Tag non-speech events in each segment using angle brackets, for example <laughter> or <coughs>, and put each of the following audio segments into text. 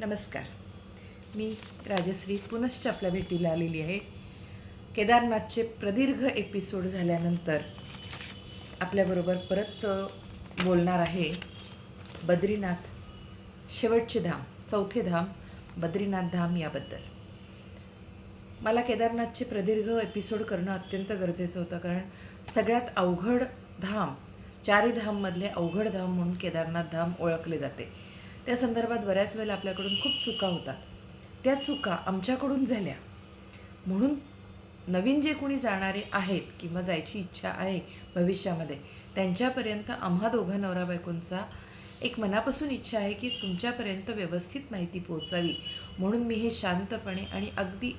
नमस्कार. मी राजश्री पुनश्च आपल्या भेटीला आलेली आहे. केदारनाथचे प्रदीर्घ एपिसोड झाल्यानंतर आपल्याबरोबर परत बोलणार आहे बद्रीनाथ. शेवटचे धाम चौथे धाम बद्रीनाथ धाम याबद्दल. मला केदारनाथचे प्रदीर्घ एपिसोड करणं अत्यंत गरजेचं होतं कारण सगळ्यात अवघड धाम चारी धाममधले अवघड धाम म्हणून केदारनाथ धाम ओळखले जाते. त्या संदर्भात बऱ्याच वेळेला आपल्याकडून खूप चुका होतात. त्या चुका आमच्याकडून झाल्या. म्हणून नवीन जे कोणी जाणारे आहेत किंवा जायची इच्छा आहे भविष्यामध्ये त्यांच्यापर्यंत आम्हा दोघा नवरा बायकोंचा एक मनापासून इच्छा आहे की तुमच्यापर्यंत व्यवस्थित माहिती पोहोचावी. म्हणून मी हे शांतपणे आणि अगदी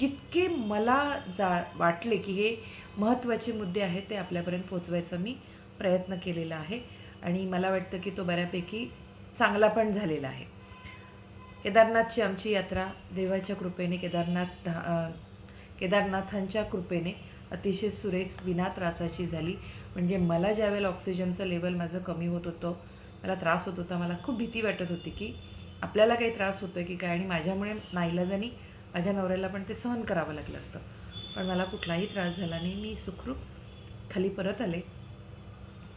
जितके मला जा वाटले की हे महत्त्वाचे मुद्दे आहेत ते आपल्यापर्यंत पोचवायचा मी प्रयत्न केलेला आहे. आणि मला वाटतं की तो बऱ्यापैकी चांगला पण झालेला आहे. केदारनाथची आमची यात्रा देवाच्या कृपेने केदारनाथ धा- केदारनाथांच्या कृपेने अतिशय सुरेख विना त्रासाची झाली. म्हणजे मला ज्यावेळेला ऑक्सिजनचं लेवल माझं कमी होत होतं मला त्रास होत होता मला खूप भीती वाटत होती की आपल्याला काही त्रास होतो आहे की काय आणि माझ्यामुळे नाईलाजानी माझ्या नवऱ्याला पण ते सहन करावं लागलं असतं. पण मला कुठलाही त्रास झाला नाही. मी सुखरूप खाली परत आले.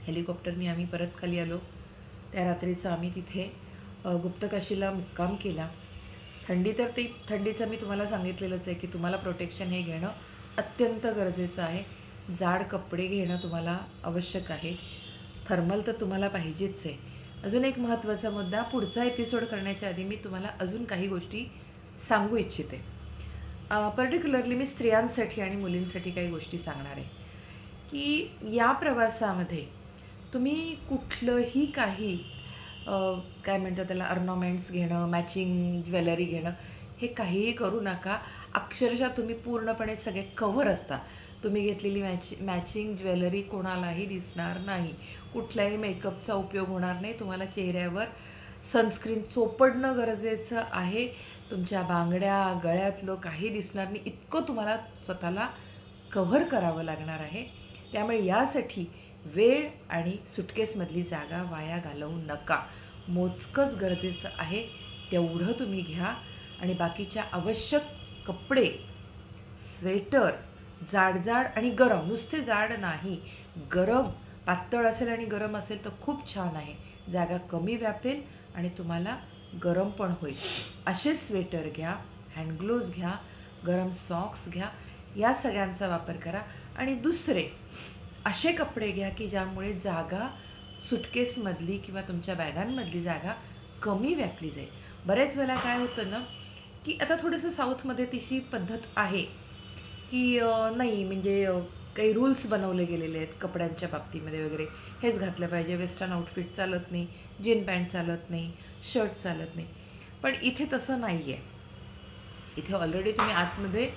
हेलिकॉप्टरनी आम्ही परत खाली आलो. त्या रात्रीचं आम्ही तिथे गुप्तकाशीला मुक्काम केला. थंडी तर ती थंडीचं मी तुम्हाला सांगितलेलंच आहे की तुम्हाला प्रोटेक्शन हे घेणं अत्यंत गरजेचं आहे. जाड कपडे घेणं तुम्हाला आवश्यक आहे. थर्मल तर तुम्हाला पाहिजेच आहे. अजून एक महत्त्वाचा मुद्दा पुढचा एपिसोड करण्याच्या आधी मी तुम्हाला अजून काही गोष्टी सांगू इच्छिते. पर्टिक्युलरली मी स्त्रियांसाठी आणि मुलींसाठी काही गोष्टी सांगणार आहे. की या प्रवासामध्ये तुम्ही कुठलंही काही काय म्हणतात त्याला अर्नॉमेंट्स घेणं मॅचिंग ज्वेलरी घेणं हे काहीही करू नका. अक्षरशः तुम्ही पूर्णपणे सगळे कव्हर असता. तुम्ही घेतलेली मॅच मॅचिंग ज्वेलरी कोणालाही दिसणार नाही. कुठल्याही मेकअपचा उपयोग होणार नाही. तुम्हाला चेहऱ्यावर सनस्क्रीन चोपडणं गरजेचं आहे. तुमच्या बांगड्या गळ्यातलं काही दिसणार नाही. इतकं तुम्हाला स्वतःला कव्हर करावं लागणार आहे. त्यामुळे यासाठी वेळ आणि सुटकेसमधली जागा वाया घालवू नका. मोजकंच गरजेचं आहे तेवढं तुम्ही घ्या. आणि बाकीच्या आवश्यक कपडे स्वेटर जाड जाड आणि गरम नुसते जाड नाही. गरम पातळ असेल आणि गरम असेल तर खूप छान आहे. जागा कमी व्यापेल आणि तुम्हाला गरम पण होईल. असे स्वेटर घ्या हँडग्लोव्ज घ्या गरम सॉक्स घ्या या सगळ्यांचा वापर करा. आणि दुसरे असे कपडे घ्या की ज्यामुळे जागा सुटकेसमधली किंवा तुमच्या बॅगांमधली जागा कमी व्यापली जाईल. बऱ्याच वेळेला काय होतं ना की आता थोडंसं साऊथमध्ये तशी पद्धत आहे की नाही म्हणजे काही रूल्स बनवले गेलेले आहेत कपड्यांच्या बाबतीमध्ये वगैरे. हेच घातलं पाहिजे वेस्टर्न आउटफिट चालत नाही जीन पॅन्ट चालत नाही शर्ट चालत नाही. पण इथे तसं नाही आहे इथे ऑलरेडी तुम्ही आतमध्ये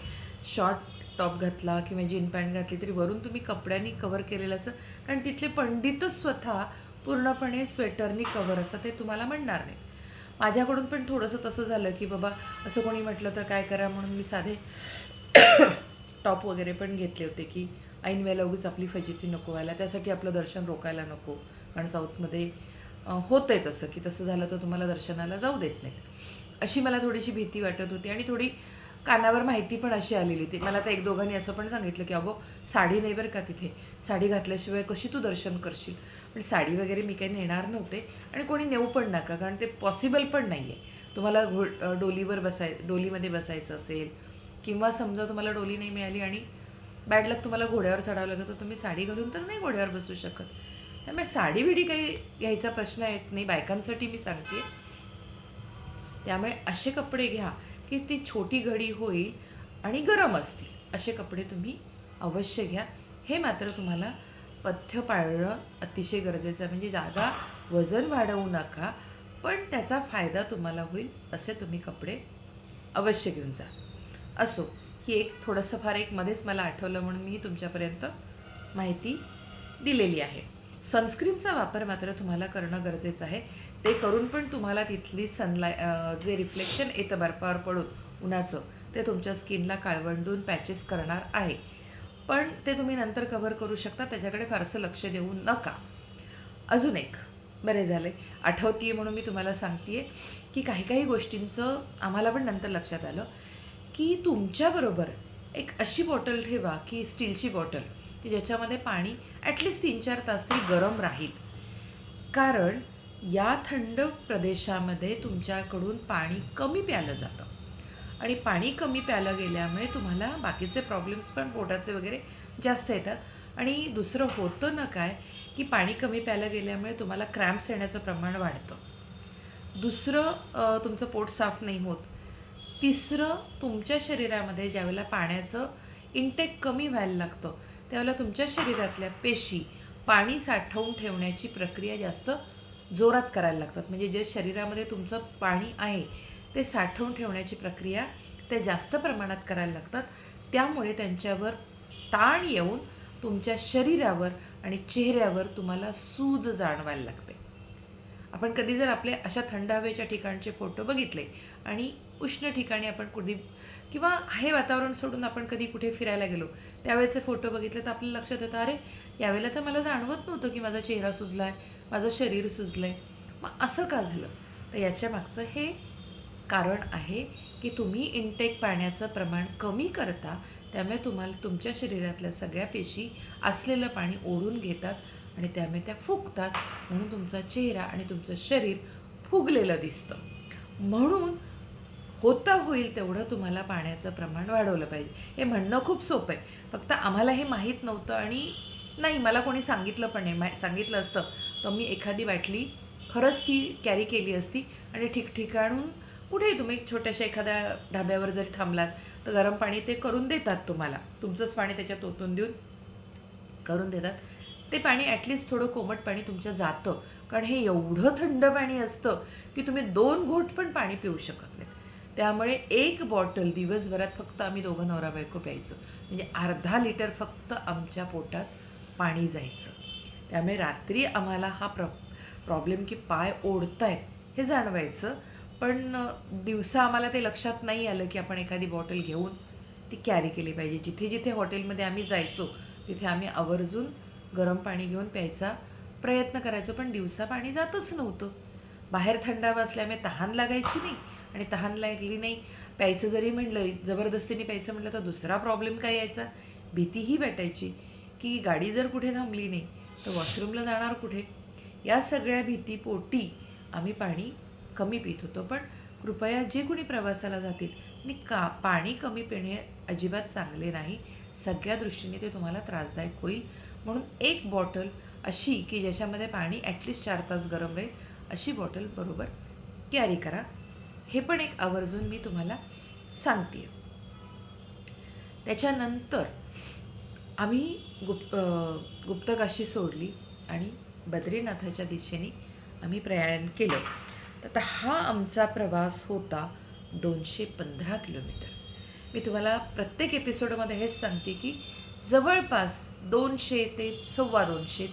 शॉर्ट टॉप घातला किंवा जीन पॅन्ट घातली तरी वरून तुम्ही कपड्यांनी कवर केलेलं असं कारण तिथले पंडितच स्वतः पूर्णपणे स्वेटरनी कवर असं ते तुम्हाला म्हणणार नाही माझ्याकडून पण थोडंसं तसं झालं की बाबा असं कोणी म्हटलं तर काय करा म्हणून मी साधे <coughs> टॉप वगैरे पण घेतले होते की ऐन वेळेला उगीच आपली फजिती नको व्हायला त्यासाठी आपलं दर्शन रोकायला नको. कारण साऊथमध्ये होतं आहे तसं की तसं झालं तर तुम्हाला दर्शनाला जाऊ देत नाहीत. अशी मला थोडीशी भीती वाटत होती आणि थोडी कानावर माहिती पण अशी आलेली होती. मला तर एक दोघांनी असं पण सांगितलं की अगो साडी नाही बरं का तिथे. साडी घातल्याशिवाय कशी तू दर्शन करशील? पण साडी वगैरे मी काही नेणार नव्हते आणि कोणी नेऊ पण नका कारण ते पॉसिबल पण नाही आहे तुम्हाला घो डोलीवर बसाय डोलीमध्ये बसायचं असेल किंवा समजा तुम्हाला डोली नाही मिळाली आणि बॅड लक तुम्हाला घोड्यावर चढावं लागत तर तुम्ही साडी घालून तर नाही घोड्यावर बसू शकत. त्यामुळे साडी बिडी काही घ्यायचा प्रश्न येत नाही. बायकांसाठी मी सांगते त्यामुळे असे कपडे घ्या. की ती छोटी घडी होईल आणि गरम असतील असे कपडे तुम्ही अवश्य घ्या. हे मात्र तुम्हाला पथ्य पाळणं अतिशय गरजेचं आहे. म्हणजे जागा वजन वाढवू नका पण त्याचा फायदा तुम्हाला होईल असे तुम्ही कपडे अवश्य घेऊन जा. असो ही एक थोडंसं फार एक मध्येच मला आठवलं म्हणून मी तुमच्यापर्यंत माहिती दिलेली आहे. सनस्क्रीनचा वापर मात्र तुम्हाला करणं गरजेचं आहे. ते करून पण तुम्हाला तिथली सनलाय जे रिफ्लेक्शन येतं बर्फावर पडून उन्हाचं ते तुमच्या स्किनला काळवंडून पॅचेस करणार आहे. पण ते तुम्ही नंतर कव्हर करू शकता त्याच्याकडे फारसं लक्ष देऊ नका. अजून एक बरे झाले. आठवतीये म्हणून मी तुम्हाला सांगते की काही काही गोष्टींचं आम्हाला पण नंतर लक्षात आलं की तुमच्याबरोबर एक अशी बॉटल ठेवा की स्टीलची बॉटल की ज्याच्यामध्ये पाणी ॲटलिस्ट तीन चार तास तरी गरम राहील. कारण या थंड प्रदेशामध्ये तुमच्याकडून पाणी कमी प्यालं जातं. आणि पाणी कमी प्यालं गेल्यामुळे तुम्हाला बाकीचे प्रॉब्लेम्स पण पोटाचे वगैरे जास्त येतात. आणि दुसरं होतं ना काय की पाणी कमी प्यायला गेल्यामुळे तुम्हाला क्रॅम्प्स येण्याचं प्रमाण वाढतं. दुसरं तुमचं पोट साफ नाही होत. तिसरं तुमच्या शरीरामध्ये ज्यावेळेला पाण्याचं इंटेक कमी व्हायला लागतं त्यावेळेला तुमच्या शरीरातल्या पेशी पाणी साठवून ठेवण्याची प्रक्रिया जास्त जोरात करायला लागतात. म्हणजे जे शरीरामध्ये तुमचं पाणी आहे ते साठवून ठेवण्याची प्रक्रिया त्या जास्त प्रमाणात करायला लागतात. त्यामुळे त्यांच्यावर ताण येऊन तुमच्या शरीरावर आणि चेहऱ्यावर तुम्हाला सूज जाणवायला लागते. आपण कधी जर आपले अशा थंड हवेच्या ठिकाणचे फोटो बघितले आणि उष्ण ठिकाणी आपण कधी किंवा हे वातावरण सोडून आपण कधी कुठे फिरायला गेलो त्यावेळेचे फोटो बघितले तर आपल्या लक्षात येतं अरे यावेळेला तर मला जाणवत नव्हतं की माझा चेहरा सुजला आहे माझं शरीर सुजलं आहे मग असं का झालं? तर याच्या मागचं हे कारण आहे की तुम्ही इनटेक पाण्याचं प्रमाण कमी करता त्यामुळे तुम्हाला तुमच्या शरीरातल्या सगळ्या पेशी असलेलं पाणी ओढून घेतात आणि त्यामुळे त्या फुगतात. म्हणून तुमचा चेहरा आणि तुमचं शरीर फुगलेलं दिसतं. म्हणून होता होईल तेवढं तुम्हाला पाण्याचं प्रमाण वाढवलं पाहिजे. हे म्हणणं खूप सोपं आहे. फक्त आम्हाला हे माहीत नव्हतं आणि नाही मला कोणी सांगितलं पण नाही. मा सांगितलं असतं. तर मी एखादी बाटली खरंच ती कॅरी केली असती आणि ठिकठिकाणून कुठेही तुम्ही छोट्याशा एखाद्या ढाब्यावर जरी थांबलात तर गरम पाणी ते करून देतात तुम्हाला. तुमचंच पाणी त्याच्यात ओतून देऊन करून देतात. ते पाणी ॲटलिस्ट थोडं कोमट पाणी तुमच्या जातं. कारण हे एवढं थंड पाणी असतं की तुम्ही दोन घोट पण पाणी पिऊ शकत नाहीत. त्यामुळे एक बॉटल दिवसभरात फक्त आम्ही दोघं नवरा बायको प्यायचो. म्हणजे अर्धा लिटर फक्त आमच्या पोटात पाणी जायचं. त्यामुळे रात्री आम्हाला हा प्र प्रॉब्लेम की पाय ओढतायत हे जाणवायचं. पण दिवसा आम्हाला ते लक्षात नाही आलं की आपण एखादी बॉटल घेऊन ती कॅरी केली पाहिजे. जिथे जिथे हॉटेलमध्ये आम्ही जायचो तिथे आम्ही आवर्जून गरम पाणी घेऊन प्यायचा प्रयत्न करायचो. पण दिवसा पाणी जातच नव्हतं. बाहेर थंडावा असल्यामुळे तहान लागायची नाही आणि तहान लागली नाही. प्यायचं जरी म्हणलं जबरदस्तीने प्यायचं म्हटलं तर दुसरा प्रॉब्लेम काय यायचा? भीतीही वाटायची की गाडी जर कुठे थांबली नाही तर वॉशरूमला जाणार कुठे? या सगळ्या भीतीपोटी आम्ही पाणी कमी पित होतो. पण कृपया जे कोणी प्रवासाला जातील आणि का पाणी कमी पिणे अजिबात चांगले नाही. सगळ्या दृष्टीने ते तुम्हाला त्रासदायक होईल. म्हणून एक बॉटल अशी की ज्याच्यामध्ये पाणी ॲटलिस्ट चार तास गरम राहील अशी बॉटल बरोबर कॅरी करा. हे पण एक आवर्जून मी तुम्हाला सांगते त्याच्यानंतर आम्ही गुप गुप्तकाशी सोडली आणि बद्रीनाथाच्या दिशेने आम्ही प्रयाण केलं. तर हा आमचा प्रवास होता दोनशे पंधरा किलोमीटर. मी तुम्हाला प्रत्येक एपिसोडमध्ये हेच सांगते की जवळपास दोनशे ते सव्वा दोनशे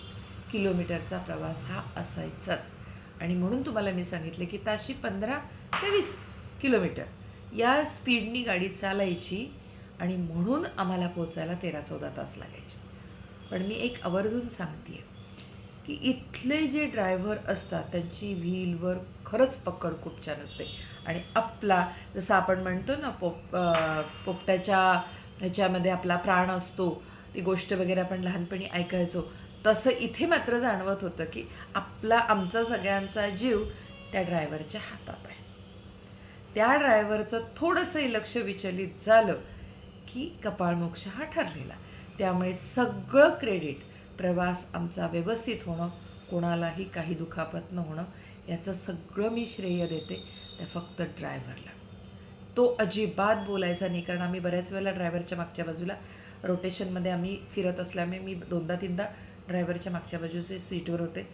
किलोमीटरचा प्रवास हा असायचाच. आणि म्हणून तुम्हाला मी सांगितले की ताशी पंधरा ते वीस किलोमीटर या स्पीडनी गाडी चालायची आणि म्हणून आम्हाला पोचायला तेरा चौदा तास लागायचे. पण मी एक आवर्जून सांगते की इथले जे ड्रायव्हर असतात त्यांची व्हीलवर खरंच पकड खूप छान असते. आणि आपला जसं आपण म्हणतो ना पोप पोपट्याच्या ह्याच्यामध्ये आपला प्राण असतो ती गोष्ट वगैरे आपण लहानपणी ऐकायचो. तसं इथे मात्र जाणवत होतं की आपला आमचा सगळ्यांचा जीव त्या ड्रायव्हरच्या हातात आहे. त्या ड्रायव्हरचं थोडंसंही लक्ष विचलित झालं की कपाळमोक्ष हा ठरलेला. त्यामुळे सगळं क्रेडिट प्रवास आमचा व्यवस्थित होणं कोणालाही काही दुखापत न होणं याचं सगळं मी श्रेय देते त्या फक्त ड्रायव्हरला तो अजिबात बोलायचा नाही कारण आम्ही बऱ्याच वेळेला ड्रायव्हरच्या मागच्या बाजूला रोटेशनमध्ये आम्ही फिरत असल्यामुळे मी दोनदा तीनदा ड्रायव्हरच्या मागच्या बाजूचे सीटवर होते.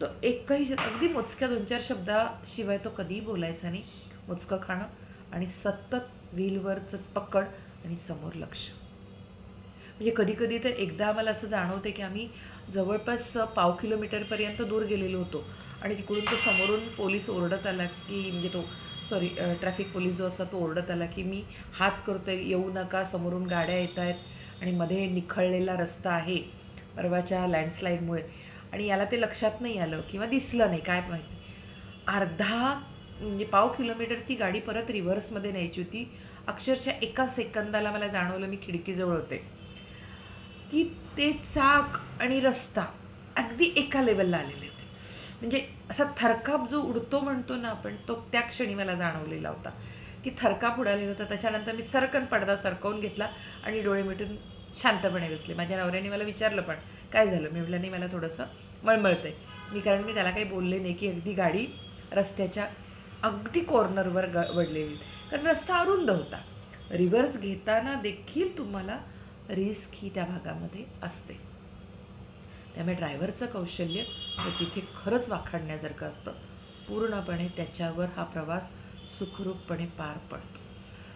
तो एकही अगदी मोजक्या दोन चार शब्दाशिवाय तो कधीही बोलायचा नाही. मोजकं खाणं आणि सतत व्हीलवरचं पकड आणि समोर लक्ष. म्हणजे कधीकधी तर एकदा आम्हाला असं जाणवते की आम्ही जवळपास पाव किलोमीटरपर्यंत दूर गेलेलो होतो. आणि तिकडून तो समोरून पोलीस ओरडत आला की म्हणजे तो सॉरी ट्रॅफिक पोलीस जो असा तो ओरडत आला की मी हात करतो आहे येऊ नका समोरून गाड्या येत आहेत आणि मध्ये निखळलेला रस्ता आहे परवाच्या लँडस्लाईडमुळे आणि याला ते लक्षात नाही आलं किंवा दिसलं नाही काय माहिती अर्धा म्हणजे पाव किलोमीटर ती गाडी परत रिव्हर्समध्ये न्यायची होती. अक्षरशः एका सेकंदाला मला जाणवलं मी खिडकीजवळ होते. की ते चाक आणि रस्ता अगदी एका लेवलला आलेले होते. म्हणजे असा थरकाप जो उडतो म्हणतो ना आपण तो त्या क्षणी मला जाणवलेला होता. की थरकाप उडालेला होता. त्याच्यानंतर मी सरकन पडदा सरकवून घेतला आणि डोळे मिटून शांतपणे बसले. माझ्या नवऱ्याने मला विचारलं पण काय झालं? मी म्हटलं नाही मला थोडंसं मळमळतं आहे मी कारण मी त्याला काही बोलले नाही की अगदी गाडी रस्त्याच्या अगदी कॉर्नरवर ग वडलेली कारण रस्ता अरुंद होता. रिव्हर्स घेताना देखील तुम्हाला रिस्क ही त्या भागामध्ये असते. त्यामुळे ड्रायव्हरचं कौशल्य हे तिथे खरंच वाखाणण्यासारखं असतं. पूर्णपणे त्याच्यावर हा प्रवास सुखरूपपणे पार पडतो.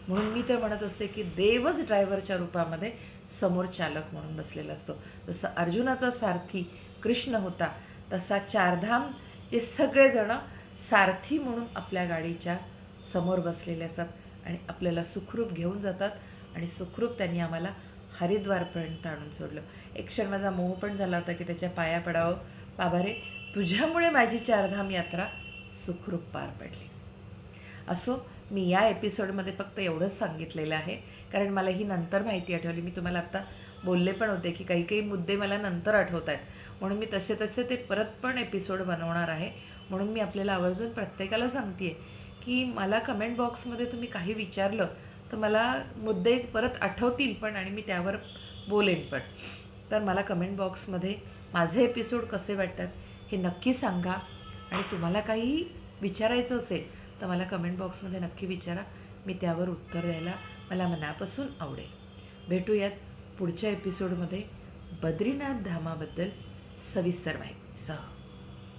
म्हणून मी तर म्हणत असते की देवच ड्रायव्हरच्या रूपामध्ये समोर चालक म्हणून बसलेला असतो. जसं अर्जुनाचा सारथी कृष्ण होता तसा चारधाम जे सगळेजणं सारथी म्हणून आपल्या गाडीच्या समोर बसलेले असतात आणि आपल्याला सुखरूप घेऊन जातात आणि सुखरूप त्यांनी आम्हाला हरिद्वारपर्यंत आणून सोडलं. एक क्षण माझा मोह पण झाला होता की त्याच्या पाया पडावं. बाबा रे तुझ्यामुळे माझी चारधाम यात्रा सुखरूप पार पडली. असो मी या एपिसोडमध्ये फक्त एवढंच सांगितलेलं आहे. कारण मला ही नंतर माहिती आठवली. मी तुम्हाला आत्ता बोलले पण होते की काही काही मुद्दे मला नंतर आठवत आहेत. म्हणून मी तसे तसे ते परत पण एपिसोड बनवणार आहे. म्हणून मी आपल्याला आवर्जून प्रत्येकाला सांगते की मला कमेंट बॉक्समध्ये तुम्ही काही विचारलं तर मला मुद्दे परत आठवतील पण आणि मी त्यावर बोलेन पण. तर मला कमेंट बॉक्समध्ये माझे एपिसोड कसे वाटतात हे नक्की सांगा. आणि तुम्हाला काही विचारायचं असेल तर मला कमेंट बॉक्समध्ये नक्की विचारा. मी त्यावर उत्तर द्यायला मला मनापासून आवडेल. भेटूयात पुढच्या एपिसोडमध्ये बद्रीनाथ धामाबद्दल सविस्तर माहितीसह